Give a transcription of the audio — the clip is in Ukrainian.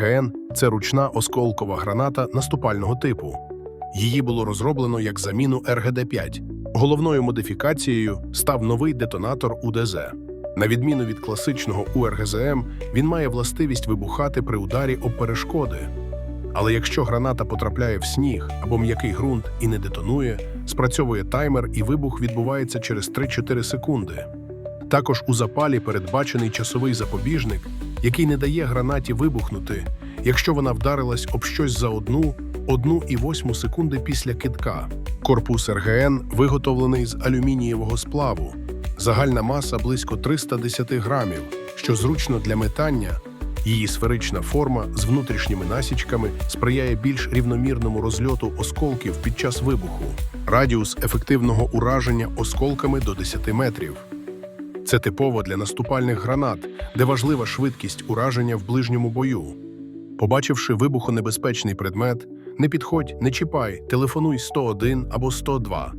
РГН це ручна осколкова граната наступального типу. Її було розроблено як заміну РГД-5. Головною модифікацією став новий детонатор УДЗ. На відміну від класичного УРГЗМ, він має властивість вибухати при ударі об перешкоди. Але якщо граната потрапляє в сніг або м'який ґрунт і не детонує, спрацьовує таймер і вибух відбувається через 3-4 секунди. Також у запалі передбачений часовий запобіжник, який не дає гранаті вибухнути, якщо вона вдарилась об щось за одну, одну і восьму секунди після кидка. Корпус РГН виготовлений з алюмінієвого сплаву. Загальна маса близько 310 грамів, що зручно для метання. Її сферична форма з внутрішніми насічками сприяє більш рівномірному розльоту осколків під час вибуху. Радіус ефективного ураження осколками до 10 метрів. Це типово для наступальних гранат, де важлива швидкість ураження в ближньому бою. Побачивши вибухонебезпечний предмет, не підходь, не чіпай, телефонуй 101 або 102.